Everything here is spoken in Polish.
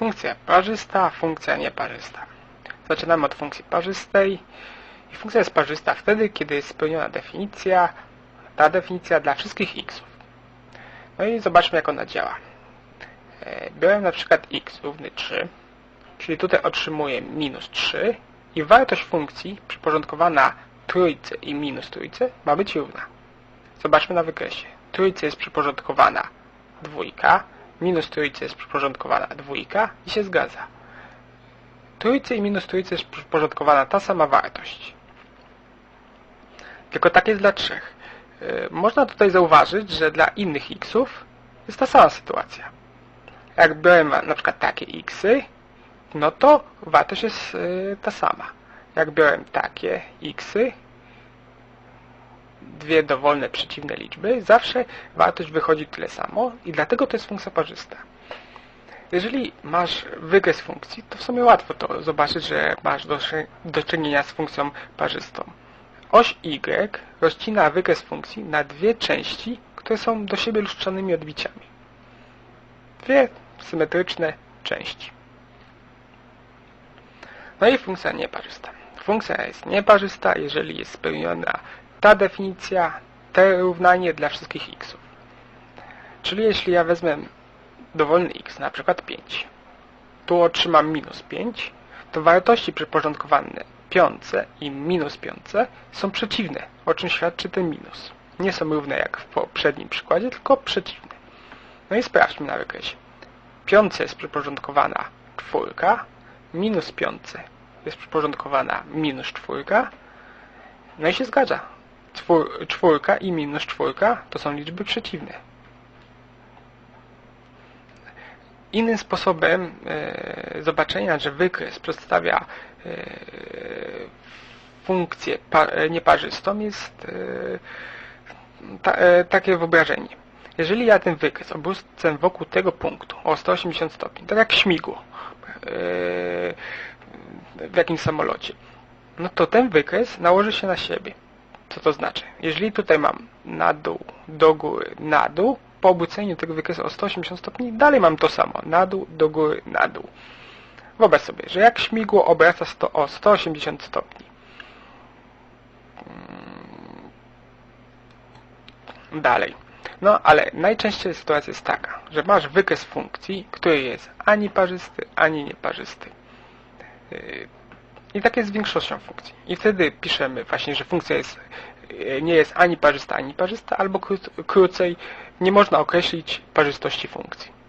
Funkcja parzysta, funkcja nieparzysta. Zaczynamy od funkcji parzystej. I funkcja jest parzysta wtedy, kiedy jest spełniona definicja, ta definicja dla wszystkich xów. No i zobaczmy, jak ona działa. E, Biorę na przykład x równy 3, czyli tutaj otrzymuję minus 3 i wartość funkcji przyporządkowana trójce i minus trójce ma być równa. Zobaczmy na wykresie. Trójce jest przyporządkowana dwójka, minus trójce jest przyporządkowana dwójka i się zgadza. Trójce i minus trójce jest przyporządkowana ta sama wartość. Tylko tak jest dla trzech. Yy, Można tutaj zauważyć, że dla innych xów jest ta sama sytuacja. Jak biorę na przykład takie xy, no to wartość jest yy, ta sama. Jak biorę takie xy, dwie dowolne przeciwne liczby, zawsze wartość wychodzi tyle samo i dlatego to jest funkcja parzysta. Jeżeli masz wykres funkcji, to w sumie łatwo to zobaczyć, że masz do, czynienia z funkcją parzystą. Oś y rozcina wykres funkcji na dwie części, które są do siebie lustrzanymi odbiciami. Dwie symetryczne części. No i funkcja nieparzysta. Funkcja jest nieparzysta, jeżeli jest spełniona ta definicja, te równanie dla wszystkich xów. Czyli jeśli ja wezmę dowolny x, na przykład 5, tu otrzymam minus 5, to wartości przyporządkowane piątce i minus piątce są przeciwne, o czym świadczy ten minus. Nie są równe jak w poprzednim przykładzie, tylko przeciwne. No i sprawdźmy na wykresie. Piątce jest przyporządkowana czwórka, minus piątce jest przyporządkowana minus czwórka, no i się zgadza. Czwór, czwórka i minus czwórka to są liczby przeciwne. Innym sposobem e, zobaczenia, że wykres przedstawia e, funkcję pa, e, nieparzystą jest e, ta, e, takie wyobrażenie. Jeżeli ja ten wykres obrócę wokół tego punktu o 180 stopni, tak jak śmigło e, w jakimś samolocie, no to ten wykres nałoży się na siebie. Co to znaczy? Jeżeli tutaj mam na dół, do góry, na dół, po obróceniu tego wykresu o 180 stopni, dalej mam to samo. Na dół, do góry, na dół. Wyobraź sobie, że jak śmigło obraca 100, o 180 stopni. Mm. Dalej. No, ale najczęściej sytuacja jest taka, że masz wykres funkcji, który jest ani parzysty, ani nieparzysty. I tak jest z większością funkcji. I wtedy piszemy właśnie, że funkcja jest, e, nie jest ani parzysta, ani parzysta, albo kró- krócej nie można określić parzystości funkcji.